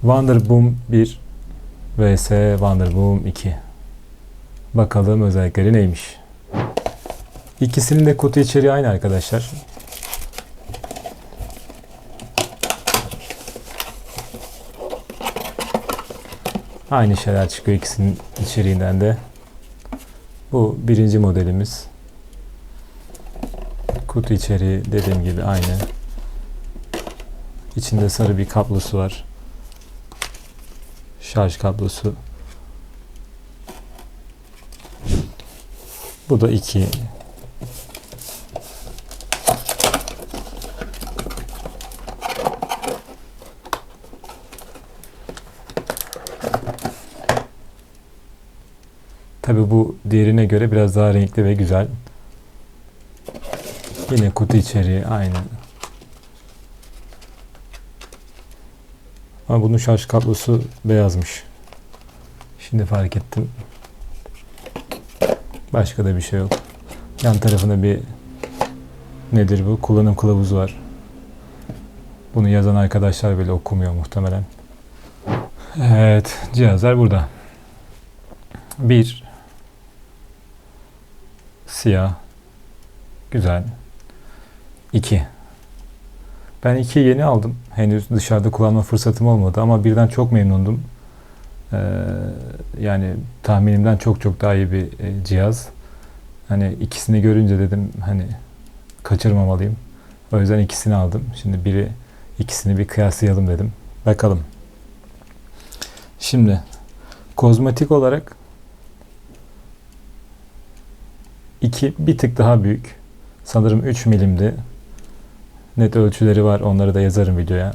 Wonderboom 1 vs Wonderboom 2. Bakalım özellikleri neymiş. İkisinin de kutu içeriği aynı arkadaşlar. Aynı şeyler çıkıyor ikisinin içeriğinden de. Bu birinci modelimiz. Kutu içeriği dediğim gibi aynı. İçinde sarı bir kablosu var. Şarj kablosu. Bu da 2. Tabi bu diğerine göre biraz daha renkli ve güzel. Yine kutu içeriği aynı. Ama bunun şarj kablosu beyazmış. Şimdi fark ettim. Başka da bir şey yok. Yan tarafında bir nedir bu? Kullanım kılavuzu var. Bunu yazan arkadaşlar bile okumuyor muhtemelen. Evet, cihazlar burada. Bir siyah güzel. 2 ben 2 yeni aldım. Henüz dışarıda kullanma fırsatım olmadı ama birden çok memnundum. Ee, yani tahminimden çok çok daha iyi bir e, cihaz. Hani ikisini görünce dedim hani kaçırmamalıyım. O yüzden ikisini aldım. Şimdi biri ikisini bir kıyaslayalım dedim. Bakalım. Şimdi kozmetik olarak 2 bir tık daha büyük. Sanırım 3 milimdi. Net ölçüleri var. Onları da yazarım videoya.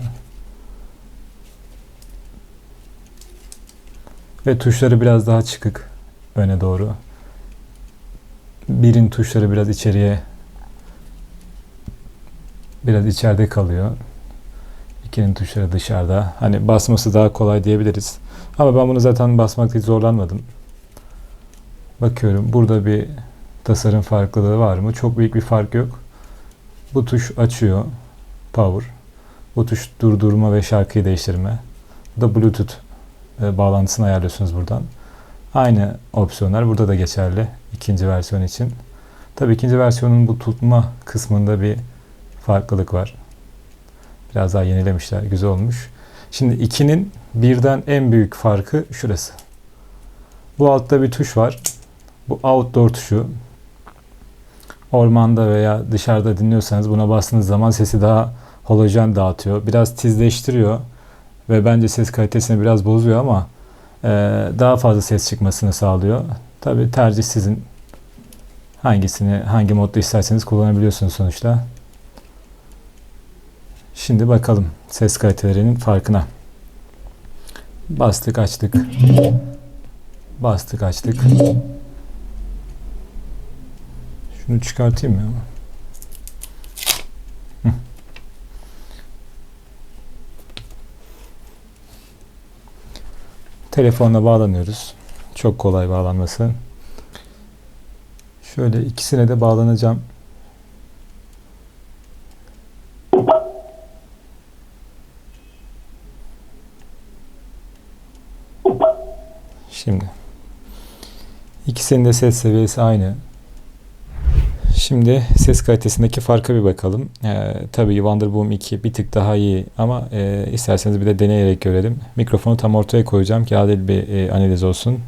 Ve tuşları biraz daha çıkık öne doğru. Birin tuşları biraz içeriye biraz içeride kalıyor. İkinin tuşları dışarıda. Hani basması daha kolay diyebiliriz. Ama ben bunu zaten basmakta hiç zorlanmadım. Bakıyorum burada bir tasarım farklılığı var mı? Çok büyük bir fark yok. Bu tuş açıyor. Power. Bu tuş durdurma ve şarkıyı değiştirme. Bu da Bluetooth e, bağlantısını ayarlıyorsunuz buradan. Aynı opsiyonlar burada da geçerli ikinci versiyon için. Tabii ikinci versiyonun bu tutma kısmında bir farklılık var. Biraz daha yenilemişler. Güzel olmuş. Şimdi 2'nin birden en büyük farkı şurası. Bu altta bir tuş var. Bu outdoor tuşu. Ormanda veya dışarıda dinliyorsanız buna bastığınız zaman sesi daha holojen dağıtıyor. Biraz tizleştiriyor ve bence ses kalitesini biraz bozuyor ama e, daha fazla ses çıkmasını sağlıyor. Tabi tercih sizin. Hangisini, hangi modda isterseniz kullanabiliyorsunuz sonuçta. Şimdi bakalım ses kalitelerinin farkına. Bastık açtık. Bastık açtık. Şunu çıkartayım ya. Hı. Telefonla bağlanıyoruz. Çok kolay bağlanması. Şöyle ikisine de bağlanacağım. Şimdi ikisinin de ses seviyesi aynı. Şimdi ses kalitesindeki farka bir bakalım. Ee, tabii Wonderboom 2 bir tık daha iyi ama e, isterseniz bir de deneyerek görelim. Mikrofonu tam ortaya koyacağım ki adil bir e, analiz olsun.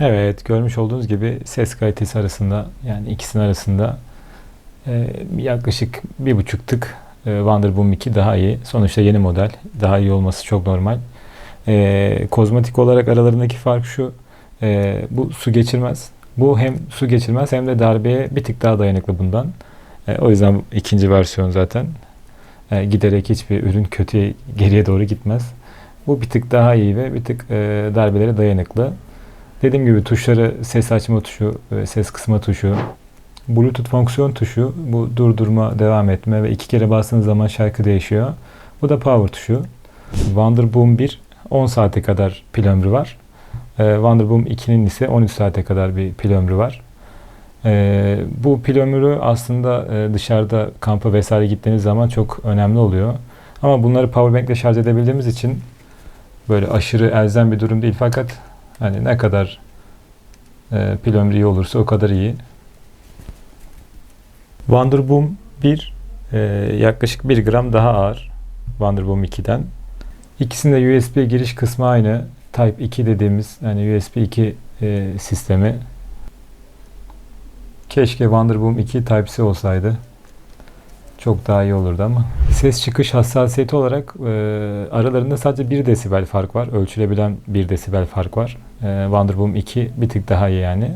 Evet görmüş olduğunuz gibi ses kalitesi arasında yani ikisinin arasında e, yaklaşık bir buçuk tık e, Wonderboom 2 daha iyi. Sonuçta yeni model. Daha iyi olması çok normal. E, kozmetik olarak aralarındaki fark şu. E, bu su geçirmez. Bu hem su geçirmez hem de darbeye bir tık daha dayanıklı bundan. E, o yüzden ikinci versiyon zaten. E, giderek hiçbir ürün kötüye geriye doğru gitmez. Bu bir tık daha iyi ve bir tık e, darbelere dayanıklı. Dediğim gibi tuşları ses açma tuşu, e, ses kısma tuşu, Bluetooth fonksiyon tuşu, bu durdurma, devam etme ve iki kere bastığınız zaman şarkı değişiyor. Bu da power tuşu. Wonderboom 1 10 saate kadar pil ömrü var. E, Wonderboom 2'nin ise 13 saate kadar bir pil ömrü var. E, bu pil ömrü aslında e, dışarıda kampa vesaire gittiğiniz zaman çok önemli oluyor. Ama bunları powerbank ile şarj edebildiğimiz için böyle aşırı elzem bir durum değil fakat hani ne kadar e, pil ömrü iyi olursa o kadar iyi. Wonderboom 1 e, yaklaşık 1 gram daha ağır Wonderboom 2'den. İkisinde USB giriş kısmı aynı. Type 2 dediğimiz yani USB 2 e, sistemi. Keşke Wonderboom 2 Type-C olsaydı. Çok daha iyi olurdu ama. Ses çıkış hassasiyeti olarak e, aralarında sadece 1 desibel fark var. Ölçülebilen 1 desibel fark var. E, Wonderboom 2 bir tık daha iyi yani.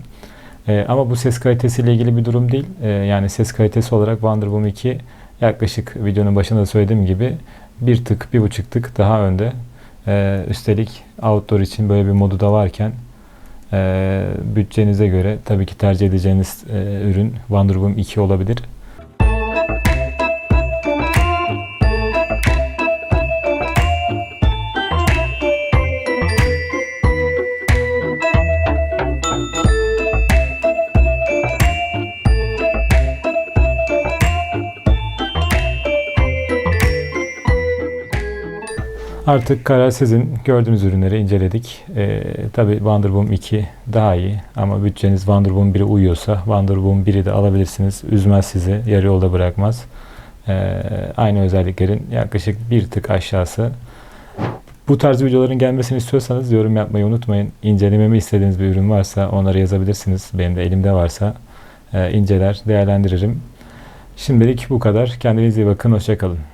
E, ama bu ses kalitesiyle ilgili bir durum değil. E, yani ses kalitesi olarak Wonderboom 2 yaklaşık videonun başında da söylediğim gibi bir tık, bir buçuk tık daha önde. E, üstelik outdoor için böyle bir modu da varken e, bütçenize göre tabii ki tercih edeceğiniz e, ürün Wonderboom 2 olabilir. Artık karar sizin. Gördüğünüz ürünleri inceledik. Ee, tabii Wonderboom 2 daha iyi ama bütçeniz Wonderboom 1'e uyuyorsa Wonderboom 1'i de alabilirsiniz. Üzmez sizi, yarı yolda bırakmaz. Ee, aynı özelliklerin yaklaşık bir tık aşağısı. Bu tarz videoların gelmesini istiyorsanız yorum yapmayı unutmayın. İncelememi istediğiniz bir ürün varsa onları yazabilirsiniz. Benim de elimde varsa e, inceler, değerlendiririm. Şimdilik bu kadar. Kendinize iyi bakın. Hoşçakalın.